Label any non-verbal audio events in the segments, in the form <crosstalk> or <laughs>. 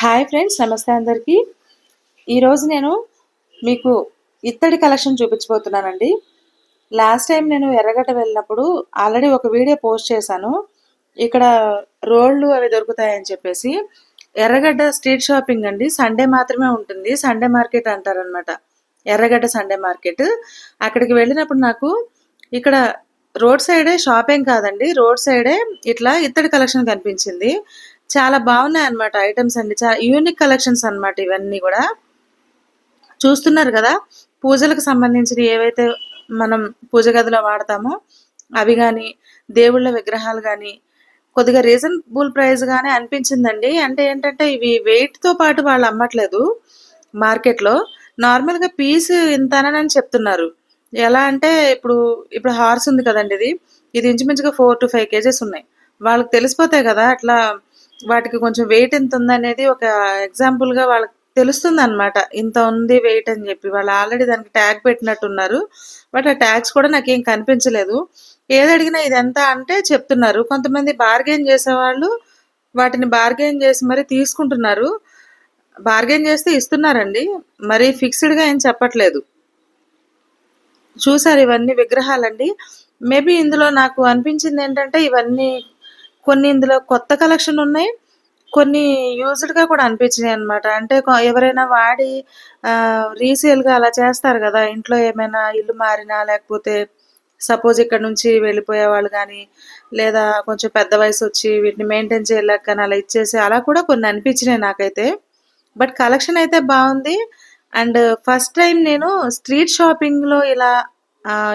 Hi friends నమస్తే అందరికీ. ఈరోజు నేను మీకు ఇత్తడి కలెక్షన్ చూపించబోతున్నానండి. లాస్ట్ టైం నేను ఎర్రగడ్డ వెళ్ళినప్పుడు ఆల్రెడీ ఒక వీడియో పోస్ట్ చేశాను. ఇక్కడ రోళ్ళు అవి దొరుకుతాయని చెప్పేసి. ఎర్రగడ్డ స్ట్రీట్ షాపింగ్ అండి. సండే మాత్రమే ఉంటుంది. సండే మార్కెట్ అంటారనమాట ఎర్రగడ్డ సండే మార్కెట్. అక్కడికి వెళ్ళినప్పుడు నాకు ఇక్కడ రోడ్ సైడే షాపింగ్ కాదండి. రోడ్ సైడే ఇట్లా ఇత్తడి కలెక్షన్ కనిపించింది. చాలా బాగున్నాయి అన్నమాట ఐటమ్స్ అండి చాలా యూనిక్ కలెక్షన్స్ అనమాట ఇవన్నీ కూడా. చూస్తున్నారు కదా పూజలకు సంబంధించిన ఏవైతే మనం పూజ గదిలో వాడతామో అవి కానీ దేవుళ్ళ విగ్రహాలు కానీ కొద్దిగా రీజనబుల్ ప్రైస్ గానే అనిపించిందండి. అంటే ఏంటంటే ఇవి వెయిట్తో తో పాటు వాళ్ళు అమ్మట్లేదు మార్కెట్లో నార్మల్గా పీస్ ఇంతనని చెప్తున్నారు. ఎలా అంటే ఇప్పుడు ఇప్పుడు హార్స్ ఉంది కదండి ఇది. ఇది ఇంచుమించుగా ఫోర్ టు ఫైవ్ కేజెస్ ఉన్నాయి. వాళ్ళకి తెలిసిపోతాయి కదా అట్లా వాటికి కొంచెం వెయిట్ ఎంత ఉందనేది ఒక ఎగ్జాంపుల్గా వాళ్ళకి తెలుస్తుంది అనమాట ఇంత ఉంది వెయిట్ అని చెప్పి. వాళ్ళు ఆల్రెడీ దానికి ట్యాగ్ పెట్టినట్టున్నారు. బట్ ఆ ట్యాగ్స్ కూడా నాకేం కనిపించలేదు. ఏది అడిగినా ఇది ఎంత అంటే చెప్తున్నారు. కొంతమంది బార్గెన్ చేసేవాళ్ళు వాటిని బార్గెన్ చేసి మరి తీసుకుంటున్నారు. బార్గెన్ చేస్తే ఇస్తున్నారండి. మరి ఫిక్స్డ్గా ఏం చెప్పట్లేదు. చూసారు ఇవన్నీ విగ్రహాలండి. మేబీ ఇందులో నాకు అనిపించింది ఏంటంటే ఇవన్నీ కొన్ని ఇందులో కొత్త కలెక్షన్ ఉన్నాయి కొన్ని యూజ్డ్గా కూడా అనిపించినాయి అనమాట అంటే ఎవరైనా వాడి రీసేల్గా అలా చేస్తారు కదా ఇంట్లో ఏమైనా ఇల్లు మారినా లేకపోతే సపోజ్ ఇక్కడ నుంచి వెళ్ళిపోయే వాళ్ళు కానీ లేదా కొంచెం పెద్ద వయసు వచ్చి వీటిని మెయింటైన్ చేయలేక కానీ అలా ఇచ్చేసి అలా కూడా కొన్ని అనిపించినాయి నాకైతే. బట్ కలెక్షన్ అయితే బాగుంది. అండ్ ఫస్ట్ టైం నేను స్ట్రీట్ షాపింగ్లో ఇలా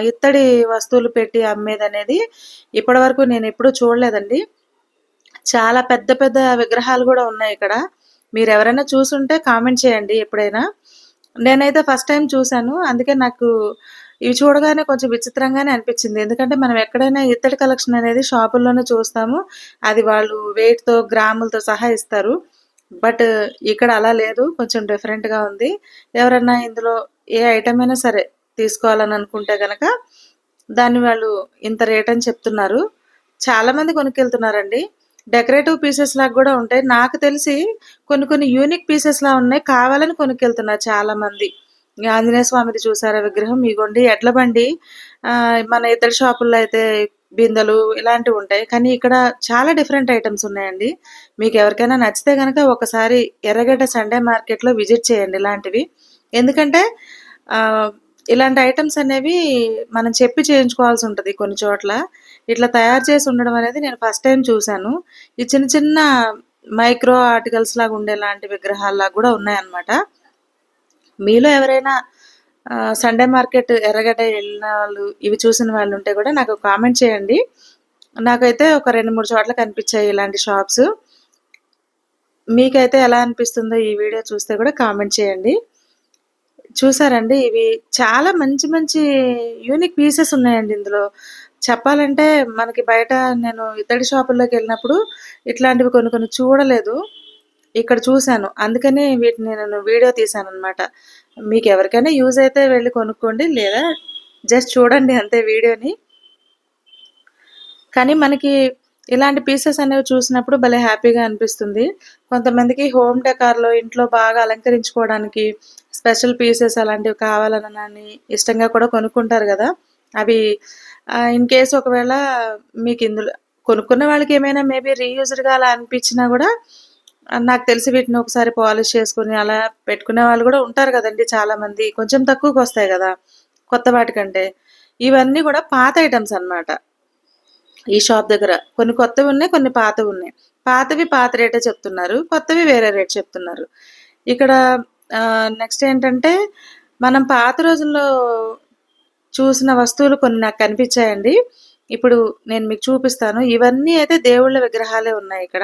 ఇత్తడి వస్తువులు పెట్టి అమ్మేది అనేది ఇప్పటివరకు నేను ఎప్పుడూ చూడలేదండి. చాలా పెద్ద పెద్ద విగ్రహాలు కూడా ఉన్నాయి ఇక్కడ. మీరు ఎవరైనా చూసుంటే కామెంట్ చేయండి ఎప్పుడైనా. నేనైతే ఫస్ట్ టైం చూశాను. అందుకే నాకు ఇవి చూడగానే కొంచెం విచిత్రంగానే అనిపించింది. ఎందుకంటే మనం ఎక్కడైనా ఇత్తడి కలెక్షన్ అనేది షాపుల్లోనే చూస్తాము. అది వాళ్ళు వెయిట్తో గ్రాములతో సహా ఇస్తారు. బట్ ఇక్కడ అలా లేదు. కొంచెం డిఫరెంట్గా ఉంది. ఎవరన్నా ఇందులో ఏ ఐటమ్ అయినా సరే తీసుకోవాలని అనుకుంటే కనుక దాన్ని వాళ్ళు ఇంత రేట్ అని చెప్తున్నారు. చాలా మంది కొనుక్కెళ్తున్నారండి. డెకరేటివ్ పీసెస్ లాగా కూడా ఉంటాయి. నాకు తెలిసి కొన్ని కొన్ని యూనిక్ పీసెస్ లా ఉన్నాయి. కావాలని కొనుక్కెళ్తున్నారు చాలా మంది. ఈ ఆంజనేయ స్వామిది చూసారా విగ్రహం? ఇగోండి ఎడ్ల బండి. మన ఇతర షాపుల్లో అయితే బిందెలు ఇలాంటివి ఉంటాయి. కానీ ఇక్కడ చాలా డిఫరెంట్ ఐటమ్స్ ఉన్నాయండి. మీకు ఎవరికైనా నచ్చితే కనుక ఒకసారి ఎర్రగడ్డ సండే మార్కెట్లో విజిట్ చేయండి ఇలాంటివి. ఎందుకంటే ఇలాంటి ఐటమ్స్ అనేవి మనం చెప్పి చేయించుకోవాల్సి ఉంటుంది కొన్ని చోట్ల. ఇట్లా తయారు చేసి ఉండడం అనేది నేను ఫస్ట్ టైం చూశాను. ఈ చిన్న చిన్న మైక్రో ఆర్టికల్స్ లాగా ఉండేలాంటి విగ్రహాల్లాగా కూడా ఉన్నాయన్నమాట. మీలో ఎవరైనా సండే మార్కెట్ ఎర్రగడ్డ వెళ్ళిన వాళ్ళు ఇవి చూసిన వాళ్ళు ఉంటే కూడా నాకు కామెంట్ చేయండి. నాకైతే ఒక రెండు మూడు చోట్ల కనిపించాయి ఇలాంటి షాప్స్ మీకైతే ఎలా అనిపిస్తుందో ఈ వీడియో చూస్తే కూడా కామెంట్ చేయండి. చూసారండి ఇవి చాలా మంచి మంచి యూనిక్ పీసెస్ ఉన్నాయండి ఇందులో. చెప్పాలంటే మనకి బయట నేను ఇతడి షాపుల్లోకి వెళ్ళినప్పుడు ఇట్లాంటివి కొన్ని కొన్ని చూడలేదు. ఇక్కడ చూశాను. అందుకని వీటిని నేను వీడియో తీశాను అనమాట మీకు ఎవరికైనా యూజ్ అయితే వెళ్ళి కొనుక్కోండి లేదా జస్ట్ చూడండి అంతే వీడియోని. కానీ మనకి ఇలాంటి పీసెస్ అనేవి చూసినప్పుడు భలే హ్యాపీగా అనిపిస్తుంది. కొంతమందికి హోమ్ డెకార్లో ఇంట్లో బాగా అలంకరించుకోవడానికి స్పెషల్ పీసెస్ అలాంటివి కావాలని ఇష్టంగా కూడా కొనుక్కుంటారు కదా. అవి ఇన్ కేస్ ఒకవేళ మీకు ఇందులో కొనుక్కున్న వాళ్ళకి ఏమైనా మేబీ రీయూజ్డ్గా అలా అనిపించినా కూడా నాకు తెలిసి వీటిని ఒకసారి పాలిష్ చేసుకుని అలా పెట్టుకునే వాళ్ళు కూడా ఉంటారు కదండి చాలామంది. కొంచెం తక్కువకి వస్తాయి కదా కొత్త వాటికంటే ఇవన్నీ కూడా పాత ఐటమ్స్ అన్నమాట. ఈ షాప్ దగ్గర. కొన్ని కొత్తవి ఉన్నాయి కొన్ని పాతవి ఉన్నాయి. పాతవి పాత రేటే చెప్తున్నారు కొత్తవి వేరే రేట్ చెప్తున్నారు. ఇక్కడ నెక్స్ట్ ఏంటంటే మనం పాత రోజుల్లో చూసిన వస్తువులు కొన్ని నాకు కనిపించాయండి. ఇప్పుడు నేను మీకు చూపిస్తాను. ఇవన్నీ అయితే దేవుళ్ళ విగ్రహాలే ఉన్నాయి ఇక్కడ.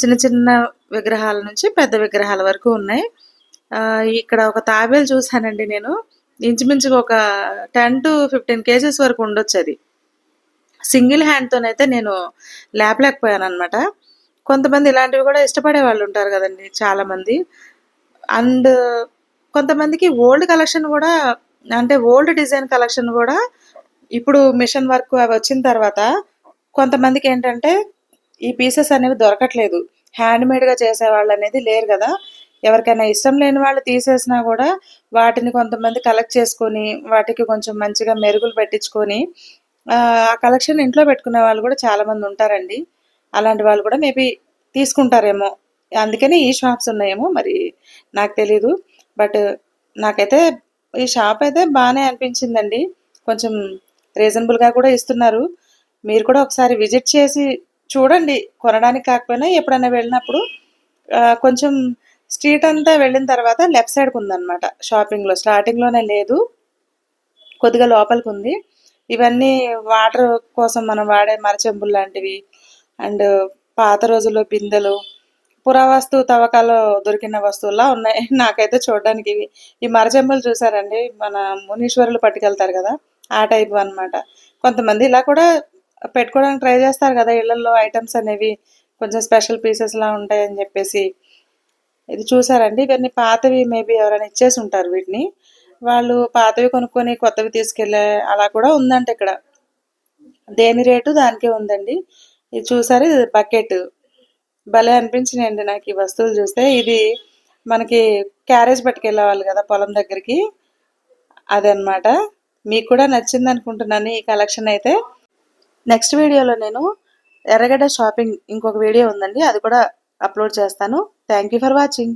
చిన్న చిన్న విగ్రహాల నుంచి పెద్ద విగ్రహాల వరకు ఉన్నాయి. ఇక్కడ ఒక తాబేలు చూసానండి నేను. ఇంచుమించుగా ఒక టెన్ టు ఫిఫ్టీన్ కేజెస్ వరకు ఉండొచ్చు అది. సింగిల్ హ్యాండ్తోనైతే నేను లేపలేకపోయాను అనమాట కొంతమంది ఇలాంటివి కూడా ఇష్టపడే వాళ్ళు ఉంటారు కదండి చాలామంది. అండ్ కొంతమందికి ఓల్డ్ కలెక్షన్ కూడా అంటే ఓల్డ్ డిజైన్ కలెక్షన్ కూడా ఇప్పుడు మిషన్ వర్క్ అవి వచ్చిన తర్వాత కొంతమందికి ఏంటంటే ఈ పీసెస్ అనేవి దొరకట్లేదు. హ్యాండ్‌మేడ్‌గా చేసేవాళ్ళనేది లేరు కదా. ఎవరికైనా ఇష్టం లేని వాళ్ళు తీసేసినా కూడా వాటిని కొంతమంది కలెక్ట్ చేసుకొని, వాటికి కొంచెం మంచిగా మెరుగులు పెట్టించుకొని ఆ కలెక్షన్ ఇంట్లో పెట్టుకునే వాళ్ళు కూడా గూడా చాలామందుంటారండి. అలాంటి వాళ్ళు కూడా మేబీ తీసుకుంటారేమో! అందుకనే ఈ షాప్స్ ఉన్నాయేమో మరి నాకు తెలీదు. బట్ నాకైతే ఈ షాప్ అయితే బాగానే అనిపించిందండి. కొంచెం రీజనబుల్‌గా కూడా ఇస్తున్నారు. మీరు కూడా ఒకసారి విజిట్ చేసి చూడండి. కొనడానికి కాకపోయినా ఎప్పుడైనా వెళ్ళినప్పుడు కొంచెం స్ట్రీట్ అంతా వెళ్ళిన తర్వాత లెఫ్ట్ సైడ్కి ఉందన్నమాట షాపింగ్‌లో. స్టార్టింగ్‌లోనే లేదు. కొద్దిగా లోపలికి ఉంది ఇవన్నీ వాటర్ కోసం మనం వాడే మరచెంబులు లాంటివి అండ్ పాత రోజుల్లో బిందెలు, పురావస్తు తవ్వకాల్లో దొరికిన వస్తువులా ఉన్నాయి. <laughs> నాకైతే చూడడానికి ఇవి. ఈ మరచెంబులు చూసారండి? మన మునీశ్వరులు పట్టుకెళ్తారు కదా ఆ టైపు అనమాట. కొంతమంది ఇలా కూడా పెట్టుకోవడానికి ట్రై చేస్తారు కదా ఇళ్ళలో ఐటమ్స్ అనేవి కొంచెం స్పెషల్ పీసెస్‌లా ఉంటాయని చెప్పేసి ఇది చూసారండి? ఇవన్నీ పాతవి మేబీ ఎవరైనా ఇచ్చేసి ఉంటారు వీటిని. వాళ్ళు పాతవి కొనుక్కొని కొత్తవి తీసుకెళ్ళే అలా కూడా ఉందంట ఇక్కడ. దేని రేటు దానికే ఉందండి. ఇది చూసారు ఇది బకెట్. భలే అనిపించినాయండి నాకు ఈ వస్తువులు చూస్తే. ఇది మనకి క్యారేజ్ పట్టుకెళ్ళేవాళ్ళు కదా పొలం దగ్గరికి. అదనమాట. మీకు కూడా నచ్చింది అనుకుంటున్నాను ఈ కలెక్షన్ అయితే. నెక్స్ట్ వీడియోలో నేను ఎర్రగడ్డ షాపింగ్ ఇంకొక వీడియో ఉందండి. అది కూడా అప్‌లోడ్ చేస్తాను. Thank you for watching.